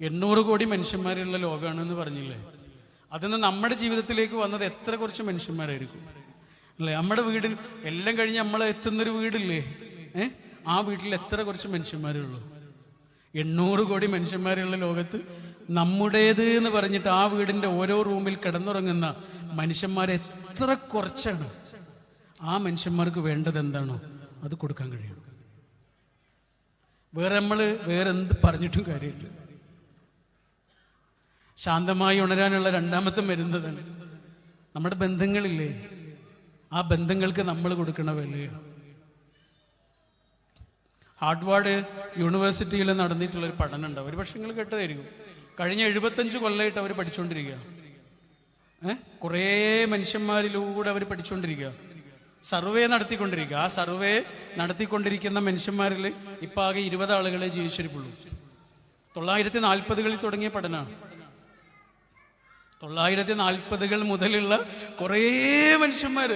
എണ്ണൂറ് കോടി മനുഷ്യന്മാരുള്ള ലോകമാണെന്ന് പറഞ്ഞില്ലേ? അതിന്ന് നമ്മുടെ ജീവിതത്തിലേക്ക് വന്നത് എത്ര കുറച്ച് മനുഷ്യന്മാരായിരിക്കും? അല്ലേ? നമ്മുടെ വീടിൽ എല്ലാം കഴിഞ്ഞ് നമ്മൾ എത്തുന്നൊരു വീടില്ലേ? ഏ? ആ വീട്ടിൽ എത്ര കുറച്ച് മനുഷ്യന്മാരേ ഉള്ളൂ? എണ്ണൂറ് കോടി മനുഷ്യന്മാരുള്ള ലോകത്ത് നമ്മുടേത് എന്ന് പറഞ്ഞിട്ട് ആ വീടിന്റെ ഓരോ റൂമിൽ കിടന്നുറങ്ങുന്ന മനുഷ്യന്മാരെ എത്ര കുറച്ചാണ്? ആ മനുഷ്യന്മാർക്ക് വേണ്ടത് എന്താണോ? അത് കൊടുക്കാൻ കഴിയും വേറെ നമ്മൾ വേറെ എന്ത് പറഞ്ഞിട്ടും കാര്യമില്ല. ശാന്തമായി ഉണരാനുള്ള രണ്ടാമത്തെ മരുന്നതാണ് നമ്മുടെ ബന്ധങ്ങളില്ലേ? ആ ബന്ധങ്ങൾക്ക് നമ്മൾ കൊടുക്കണ വിലയാണ് ഹാർഡ്വാർഡ് യൂണിവേഴ്സിറ്റിയിൽ നടന്നിട്ടുള്ള ഒരു പഠനം ഉണ്ട് ഒരു പക്ഷേ നിങ്ങൾ കേട്ടതായിരിക്കും. കഴിഞ്ഞ എഴുപത്തഞ്ച് കൊല്ലമായിട്ട് അവർ പഠിച്ചുകൊണ്ടിരിക്കുക ഏഹ് കുറേ മനുഷ്യന്മാരിലൂടെ അവർ പഠിച്ചുകൊണ്ടിരിക്കുക സർവേ നടത്തിക്കൊണ്ടിരിക്കുക ആ സർവേ നടത്തിക്കൊണ്ടിരിക്കുന്ന മനുഷ്യന്മാരിൽ ഇപ്പം ആകെ ഇരുപത് ആളുകളെ ജീവിച്ചിരിപ്പുള്ളൂ. തൊള്ളായിരത്തി നാൽപ്പതുകളിൽ തുടങ്ങിയ പഠനമാണ്. തൊള്ളായിരത്തി നാൽപ്പതുകൾ മുതലുള്ള കുറേ മനുഷ്യന്മാർ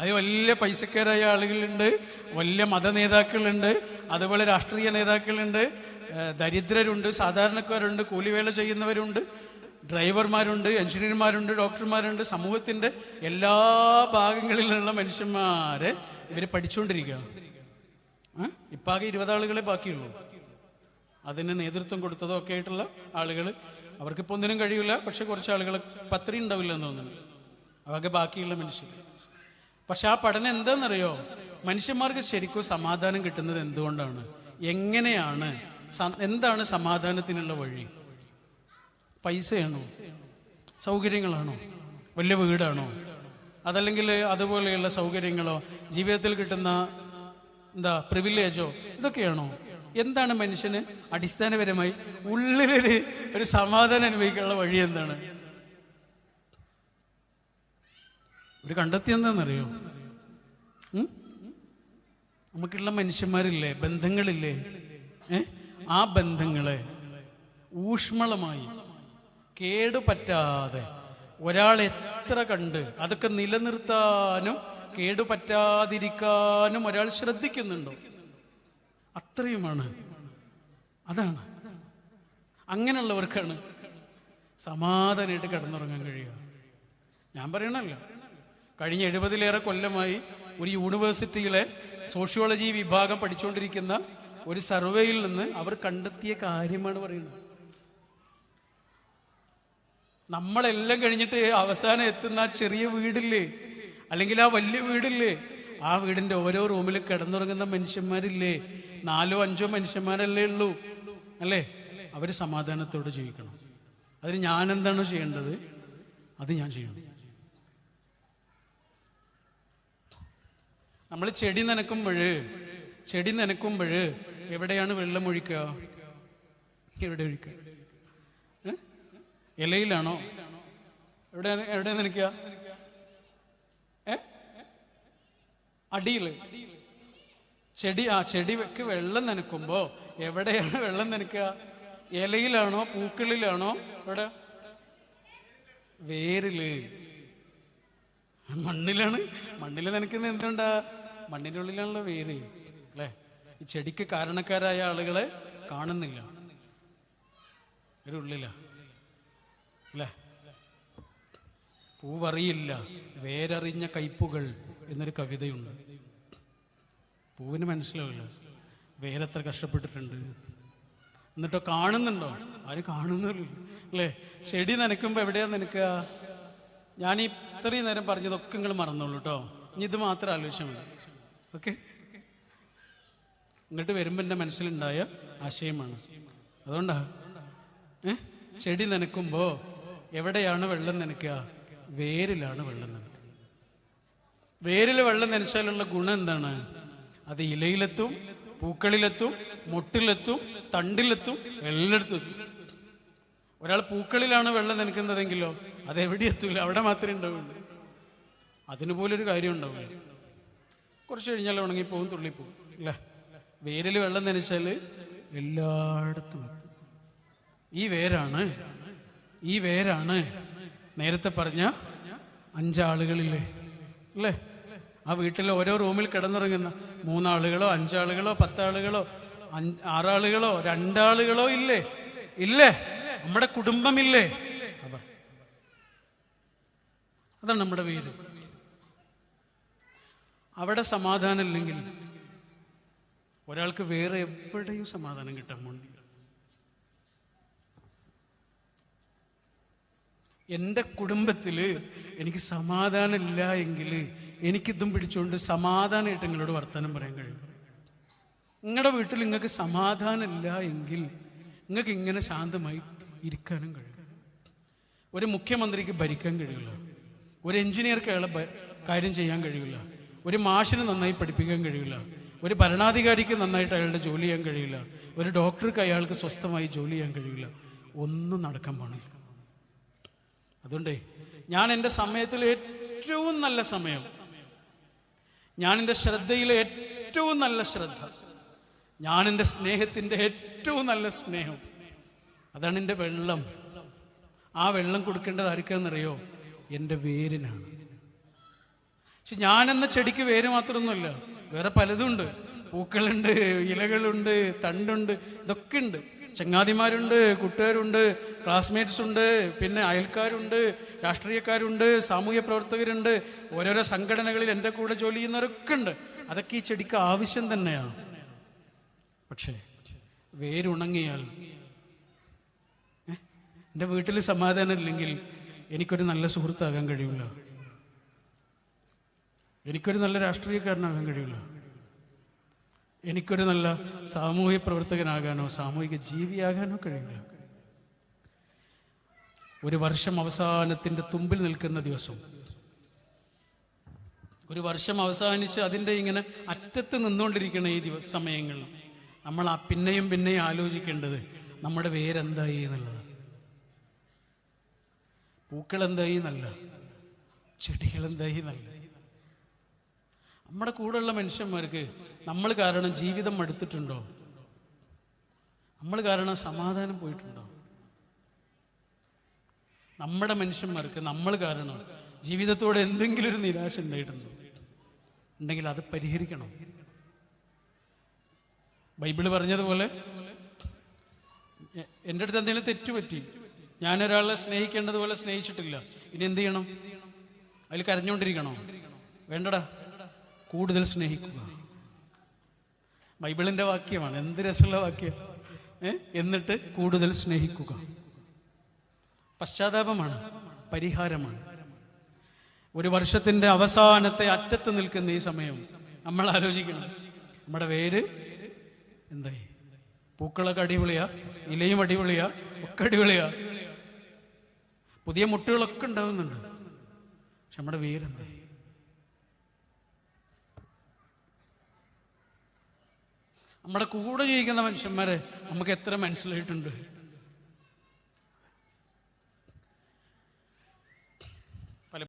അത് വലിയ പൈസക്കാരായ ആളുകളുണ്ട് വലിയ മത നേതാക്കളുണ്ട് അതുപോലെ രാഷ്ട്രീയ നേതാക്കളുണ്ട് ദരിദ്രരുണ്ട് സാധാരണക്കാരുണ്ട് കൂലിവേല ചെയ്യുന്നവരുണ്ട് ഡ്രൈവർമാരുണ്ട് എഞ്ചിനീയർമാരുണ്ട് ഡോക്ടർമാരുണ്ട് സമൂഹത്തിന്റെ എല്ലാ ഭാഗങ്ങളിലുള്ള മനുഷ്യന്മാരെ ഇവർ പഠിച്ചുകൊണ്ടിരിക്കുകയാണ് ഇപ്പാകെ ഇരുപതാളുകളെ ബാക്കിയുള്ളൂ. അതിന് നേതൃത്വം കൊടുത്തതോ ഒക്കെ ആയിട്ടുള്ള ആളുകൾ അവർക്കിപ്പോൾ ഒന്നിനും കഴിയില്ല പക്ഷെ കുറച്ച് ആളുകൾ പത്രി ഉണ്ടാവില്ല എന്ന് തോന്നുന്നു. അവർക്ക് ബാക്കിയുള്ള മനുഷ്യർ പക്ഷെ ആ പഠനം എന്താണെന്നറിയോ മനുഷ്യന്മാർക്ക് ശരിക്കും സമാധാനം കിട്ടുന്നത് എന്തുകൊണ്ടാണ്? എങ്ങനെയാണ്? എന്താണ് സമാധാനത്തിനുള്ള വഴി? പൈസയാണോ? സൗകര്യങ്ങളാണോ? വലിയ വീടാണോ? അതല്ലെങ്കിൽ അതുപോലെയുള്ള സൗകര്യങ്ങളോ ജീവിതത്തിൽ കിട്ടുന്ന എന്താ പ്രിവിലേജോ ഇതൊക്കെയാണോ? എന്താണ് മനുഷ്യന് അടിസ്ഥാനപരമായി ഉള്ളിലൊരു ഒരു സമാധാനം അനുഭവിക്കാനുള്ള വഴി എന്താണ്? ഒരു കണ്ടെത്തി എന്താണെന്നറിയോ? നമുക്കുള്ള മനുഷ്യന്മാരില്ലേ? ബന്ധങ്ങളില്ലേ? ഏ? ആ ബന്ധങ്ങളെ ഊഷ്മളമായി കേടുപറ്റാതെ ഒരാൾ എത്ര കണ്ട് അതൊക്കെ നിലനിർത്താനും കേടുപറ്റാതിരിക്കാനും ഒരാൾ ശ്രദ്ധിക്കുന്നുണ്ടോ? അത്രയുമാണ്. അതാണ്. അങ്ങനെയുള്ളവർക്കാണ് സമാധാനമായിട്ട് കിടന്നുറങ്ങാൻ കഴിയുക. ഞാൻ പറയണല്ലോ. കഴിഞ്ഞ എഴുപതിലേറെ കൊല്ലമായി ഒരു യൂണിവേഴ്സിറ്റിയിലെ സോഷ്യോളജി വിഭാഗം പഠിച്ചുകൊണ്ടിരിക്കുന്ന ഒരു സർവേയിൽ നിന്ന് അവർ കണ്ടെത്തിയ കാര്യമാണ് പറയുന്നത്. നമ്മളെല്ലാം കഴിഞ്ഞിട്ട് അവസാനം എത്തുന്ന ആ ചെറിയ വീടില്ലേ? അല്ലെങ്കിൽ ആ വലിയ വീടില്ലേ? ആ വീടിന്റെ ഓരോ റൂമിൽ കിടന്നുറങ്ങുന്ന മനുഷ്യന്മാരില്ലേ? നാലോ അഞ്ചോ മനുഷ്യന്മാരല്ലേ ഉള്ളൂ. അല്ലേ? അവർ സമാധാനത്തോടെ ജീവിക്കണം. അതിന് ഞാൻ എന്താണ് ചെയ്യേണ്ടത്? അത് ഞാൻ ചെയ്യണം. നമ്മൾ ചെടി നനക്കുമ്പോൾ ചെടി നനക്കുമ്പോൾ എവിടെയാണ് വെള്ളം ഒഴിക്കുക? എവിടെ ഒഴിക്കുക? ഇലയിലാണോ? എവിടെ എവിടെ നനയ്ക്കുക? ഏ? അടിയിൽ ചെടി ആ ചെടിക്ക് വെള്ളം നനക്കുമ്പോ എവിടെയാണ് വെള്ളം നനക്കുക ഇലയിലാണോ പൂക്കളിലാണോ? എവിടെ? വേരിൽ. മണ്ണിലാണ്. മണ്ണിൽ നനക്കുന്ന എന്തുണ്ടാ? മണ്ണിന്റെ ഉള്ളിലാണല്ലോ വേര്. അല്ലേ? ഈ ചെടിക്ക് കാരണക്കാരായ ആളുകളെ കാണുന്നില്ല. ഒരു ഉള്ളില അല്ലേ? പൂവറിയില്ല. വേരറിഞ്ഞ കയ്പുകൾ എന്നൊരു കവിതയുണ്ട്. പൂവിന് മനസ്സിലാവില്ല. വേരെത്ര കഷ്ടപ്പെട്ടിട്ടുണ്ട്. എന്നിട്ടോ കാണുന്നുണ്ടോ? ആരും കാണുന്നില്ല അല്ലേ? ചെടി നനയ്ക്കുമ്പോൾ എവിടെയാ നനക്കുക ഞാൻ ഈ ഇത്രയും നേരം പറഞ്ഞതൊക്കെ നിങ്ങൾ മറന്നോളൂ കേട്ടോ ഇനി ഇത് മാത്രം ആലോചിച്ചാൽ മതി. ഓക്കെ? ഇങ്ങോട്ട് വരുമ്പോൾ എന്റെ മനസ്സിലുണ്ടായ ആശയമാണ്. അതുകൊണ്ടാ. ഏ? ചെടി നനയ്ക്കുമ്പോൾ എവിടെയാണ് വെള്ളം നനയ്ക്കുക? വേരിലാണ് വെള്ളം നനയ്ക്കുക. വേരിൽ വെള്ളം നനച്ചാലുള്ള ഗുണം എന്താണ്? അത് ഇലയിലെത്തും പൂക്കളിലെത്തും മുട്ടിലെത്തും തണ്ടിലെത്തും എല്ലായിടത്തും എത്തും ഒരാൾ പൂക്കളിലാണ് വെള്ളം നനയ്ക്കുന്നതെങ്കിലോ അത് എവിടെ എത്തൂല? അവിടെ മാത്രമേ ഉണ്ടാവുള്ളൂ. അതിന് പോലൊരു കാര്യം ഉണ്ടാവില്ല. കുറച്ച് കഴിഞ്ഞാൽ ഉണങ്ങിപ്പോവും തുള്ളിപ്പോവും അല്ലേ? വേരിൽ വെള്ളം നനച്ചാൽ എല്ലായിടത്തും എത്തും. ഈ വേരാണ് ഈ വേരാണ് നേരത്തെ പറഞ്ഞ അഞ്ചാളുകളില്ലേ അല്ലേ? ആ വീട്ടിൽ ഓരോ റൂമിൽ കിടന്നിറങ്ങുന്ന മൂന്നാളുകളോ അഞ്ചാളുകളോ പത്താളുകളോ ആറാളുകളോ രണ്ടാളുകളോ ഇല്ലേ? ഇല്ലേ? നമ്മുടെ കുടുംബമില്ലേ? അതാണ് നമ്മുടെ വീട്. അവിടെ സമാധാനം ഇല്ലെങ്കിൽ ഒരാൾക്ക് വേറെ എവിടെയും സമാധാനം കിട്ടാൻ പോകുന്നില്ല എന്റെ കുടുംബത്തിൽ എനിക്ക് സമാധാനം ഇല്ല എങ്കിൽ എനിക്കിതും പിടിച്ചുകൊണ്ട് സമാധാനമായിട്ട് നിങ്ങളോട് വർത്തമാനം പറയാൻ കഴിയും. നിങ്ങളുടെ വീട്ടിൽ നിങ്ങൾക്ക് സമാധാനമില്ല എങ്കിൽ നിങ്ങൾക്ക് ഇങ്ങനെ ശാന്തമായി ഇരിക്കാനും കഴിയും. ഒരു മുഖ്യമന്ത്രിക്ക് ഭരിക്കാൻ കഴിയില്ല. ഒരു എഞ്ചിനീയർക്ക് അയാളെ കാര്യം ചെയ്യാൻ കഴിയില്ല. ഒരു മാഷിന് നന്നായി പഠിപ്പിക്കാൻ കഴിയില്ല. ഒരു ഭരണാധികാരിക്ക് നന്നായിട്ട് അയാളുടെ ജോലി ചെയ്യാൻ കഴിയില്ല. ഒരു ഡോക്ടർക്ക് അയാൾക്ക് സ്വസ്ഥമായി ജോലി ചെയ്യാൻ കഴിയില്ല. ഒന്നും നടക്കാൻ പാടില്ല. അതുകൊണ്ടേ ഞാൻ എന്റെ സമയത്തിൽ ഏറ്റവും നല്ല സമയം ഞാൻ എന്റെ ശ്രദ്ധയിലെ ഏറ്റവും നല്ല ശ്രദ്ധ. ഞാൻ എന്റെ സ്നേഹത്തിന്റെ ഏറ്റവും നല്ല സ്നേഹം. അതാണ് എന്റെ വെള്ളം. ആ വെള്ളം കൊടുക്കേണ്ടത് ആർക്കെന്നറിയോ എന്റെ വേരിനാണ്. പക്ഷെ ഞാനെന്ന ചെടിക്ക് വേര് മാത്രമൊന്നുമല്ല വേറെ പലതുണ്ട്. പൂക്കളുണ്ട് ഇലകളുണ്ട് തണ്ടുണ്ട് ഇതൊക്കെ ഉണ്ട് ചങ്ങാതിമാരുണ്ട് കൂട്ടുകാരുണ്ട് ക്ലാസ്മേറ്റ്സ് ഉണ്ട് പിന്നെ അയൽക്കാരുണ്ട് രാഷ്ട്രീയക്കാരുണ്ട് സാമൂഹ്യ പ്രവർത്തകരുണ്ട്. ഓരോരോ സംഘടനകളിൽ എന്റെ കൂടെ ജോലി ചെയ്യുന്നവരൊക്കെ ഉണ്ട്. അതൊക്കെ ഈ ചെടിക്ക് ആവശ്യം തന്നെയാണ്. പക്ഷേ വേരുണങ്ങിയാൽ? എന്റെ വീട്ടിൽ സമാധാനം ഇല്ലെങ്കിൽ എനിക്കൊരു നല്ല സുഹൃത്താകാൻ കഴിയില്ല എനിക്കൊരു നല്ല രാഷ്ട്രീയക്കാരനാകാൻ കഴിയില്ല എനിക്കൊരു നല്ല സാമൂഹ്യ പ്രവർത്തകനാകാനോ സാമൂഹിക ജീവിയാകാനോ കഴിയില്ല. ഒരു വർഷം അവസാനത്തിന്റെ തുമ്പിൽ നിൽക്കുന്ന ദിവസം. ഒരു വർഷം അവസാനിച്ച് അതിന്റെ ഇങ്ങനെ അറ്റത്ത് നിന്നുകൊണ്ടിരിക്കുന്ന ഈ ദിവസ സമയങ്ങളിൽ നമ്മൾ ആ പിന്നെയും പിന്നെയും ആലോചിക്കേണ്ടത് നമ്മുടെ വേരെന്തായി എന്നുള്ളത് പൂക്കൾ എന്തായി എന്നല്ല ചെടികൾ എന്തായി എന്നല്ല. നമ്മുടെ കൂടെയുള്ള മനുഷ്യന്മാർക്ക് നമ്മൾ കാരണം ജീവിതം മടുത്തിട്ടുണ്ടോ? നമ്മൾ കാരണം സമാധാനം പോയിട്ടുണ്ടോ? നമ്മുടെ മനുഷ്യന്മാർക്ക് നമ്മൾ കാരണം ജീവിതത്തോട് എന്തെങ്കിലും ഒരു നിരാശ ഉണ്ടായിട്ടുണ്ടോ? ഉണ്ടെങ്കിൽ അത് പരിഹരിക്കണം. ബൈബിൾ പറഞ്ഞതുപോലെ എന്റെ അടുത്ത് എന്തെങ്കിലും തെറ്റുപറ്റി ഞാൻ ഒരാളെ സ്നേഹിക്കേണ്ടതുപോലെ സ്നേഹിച്ചിട്ടില്ല ഇനി എന്ത് ചെയ്യണം? അതിൽ കരഞ്ഞുകൊണ്ടിരിക്കണോ? വേണ്ടടാ. കൂടുതൽ സ്നേഹിക്കുക. ബൈബിളിന്റെ വാക്യമാണ്. എന്ത് രസമുള്ള വാക്യം? എന്നിട്ട് കൂടുതൽ സ്നേഹിക്കുക. പശ്ചാത്താപമാണ്. പരിഹാരമാണ്. ഒരു വർഷത്തിന്റെ അവസാനത്തെ അറ്റത്ത് നിൽക്കുന്ന ഈ സമയം നമ്മൾ ആലോചിക്കണം. നമ്മുടെ വേര് എന്തായി? പൂക്കളൊക്കെ അടിപൊളിയാ ഇലയും അടിപൊളിയാ ഒക്കെ അടിപൊളിയാ. പുതിയ മുട്ടുകളൊക്കെ ഉണ്ടാവുന്നുണ്ട് പക്ഷെ നമ്മുടെ വേരെന്തായി നമ്മുടെ കൂടെ ജീവിക്കുന്ന മനുഷ്യന്മാരെ നമുക്ക് എത്ര മനസ്സിലായിട്ടുണ്ട്.